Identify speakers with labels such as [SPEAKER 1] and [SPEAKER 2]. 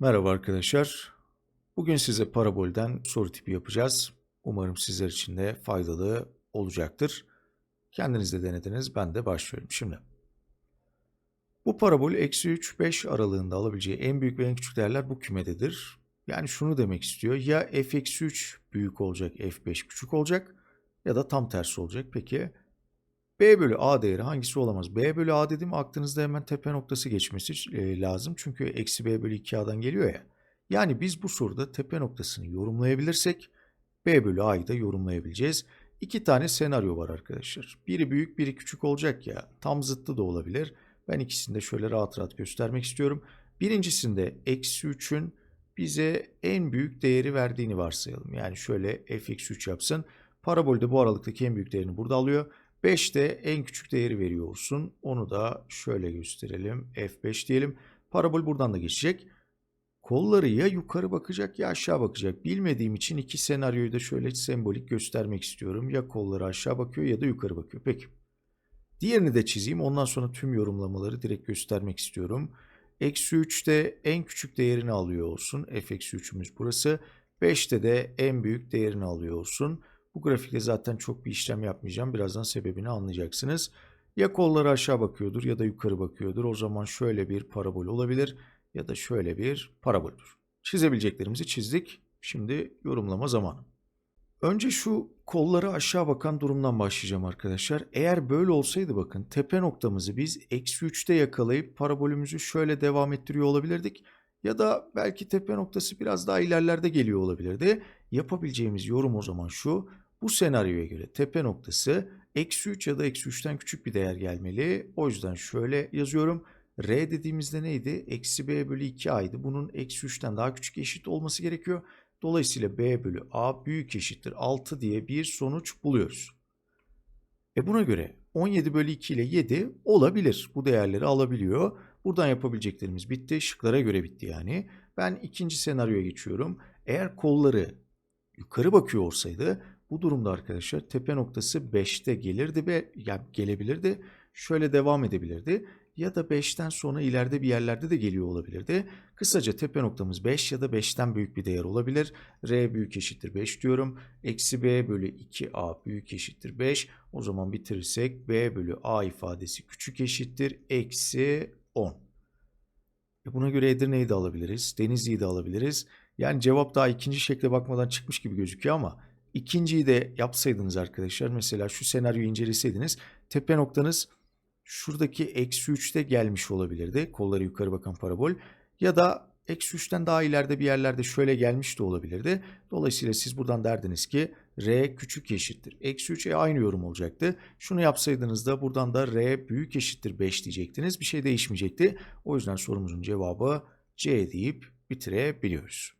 [SPEAKER 1] Merhaba arkadaşlar. Bugün size parabolden soru tipi yapacağız. Umarım sizler için de faydalı olacaktır. Kendiniz de denediniz. Ben de başlıyorum şimdi. Bu parabol eksi 3, 5 aralığında alabileceği en büyük ve en küçük değerler bu kümededir. Yani şunu demek istiyor. Ya f eksi 3 büyük olacak, f5 küçük olacak ya da tam tersi olacak. Peki B bölü A değeri hangisi olamaz? B bölü A dedim aklınızda hemen tepe noktası geçmesi e, lazım. Çünkü eksi B bölü 2A'dan geliyor ya. Yani biz bu soruda tepe noktasını yorumlayabilirsek B bölü A'yı da yorumlayabileceğiz. İki tane senaryo var arkadaşlar. Biri büyük biri küçük olacak ya. Tam zıttı da olabilir. Ben ikisini de şöyle rahat rahat göstermek istiyorum. Birincisinde eksi 3'ün bize en büyük değeri verdiğini varsayalım. Yani şöyle f eksi 3 yapsın. Parabolde bu aralıktaki en büyük değerini burada alıyor. 5 de en küçük değeri veriyor olsun. Onu da şöyle gösterelim. F5 diyelim. Parabol buradan da geçecek. Kolları ya yukarı bakacak ya aşağı bakacak. Bilmediğim için iki senaryoyu da şöyle sembolik göstermek istiyorum. Ya kolları aşağı bakıyor ya da yukarı bakıyor. Peki. Diğerini de çizeyim. Ondan sonra tüm yorumlamaları direkt göstermek istiyorum. Eksi 3'te en küçük değerini alıyor olsun. F eksi 3'ümüz burası. 5'te de en büyük değerini alıyor olsun. Bu grafikte zaten çok bir işlem yapmayacağım. Birazdan sebebini anlayacaksınız. Ya kolları aşağı bakıyordur ya da yukarı bakıyordur. O zaman şöyle bir parabol olabilir ya da şöyle bir paraboldür. Çizebileceklerimizi çizdik. Şimdi yorumlama zamanı. Önce şu kolları aşağı bakan durumdan başlayacağım arkadaşlar. Eğer böyle olsaydı bakın tepe noktamızı biz eksi 3'te yakalayıp parabolümüzü şöyle devam ettiriyor olabilirdik. Ya da belki tepe noktası biraz daha ilerlerde geliyor olabilirdi. Yapabileceğimiz yorum o zaman şu. Bu senaryoya göre tepe noktası eksi 3 ya da eksi 3'ten küçük bir değer gelmeli. O yüzden şöyle yazıyorum. R dediğimizde neydi? Eksi B bölü 2A'ydı. Bunun eksi 3'ten daha küçük eşit olması gerekiyor. Dolayısıyla B bölü A büyük eşittir 6 diye bir sonuç buluyoruz. E buna göre 17 bölü 2 ile 7 olabilir. Bu değerleri alabiliyor. Buradan yapabileceklerimiz bitti. Şıklara göre bitti yani. Ben ikinci senaryoya geçiyorum. Eğer kolları yukarı bakıyor olsaydı bu durumda arkadaşlar tepe noktası 5'te gelirdi ve yani gelebilirdi. Şöyle devam edebilirdi. Ya da 5'ten sonra ileride bir yerlerde de geliyor olabilirdi. Kısaca tepe noktamız 5 ya da 5'ten büyük bir değer olabilir. R büyük eşittir 5 diyorum. Eksi B bölü 2A büyük eşittir 5. O zaman bitirirsek B bölü A ifadesi küçük eşittir. Eksi 10. E buna göre Edirne'yi de alabiliriz. Denizli'yi de alabiliriz. Yani cevap daha ikinci şekle bakmadan çıkmış gibi gözüküyor ama ikinciyi de yapsaydınız arkadaşlar mesela şu senaryoyu inceleseydiniz tepe noktanız şuradaki eksi 3'te gelmiş olabilirdi. Kolları yukarı bakan parabol. Ya da eksi 3'ten daha ileride bir yerlerde şöyle gelmiş de olabilirdi. Dolayısıyla siz buradan derdiniz ki R küçük eşittir. Eksi 3'e aynı yorum olacaktı. Şunu yapsaydınız da buradan da R büyük eşittir 5 diyecektiniz. Bir şey değişmeyecekti. O yüzden sorumuzun cevabı C deyip bitirebiliyoruz.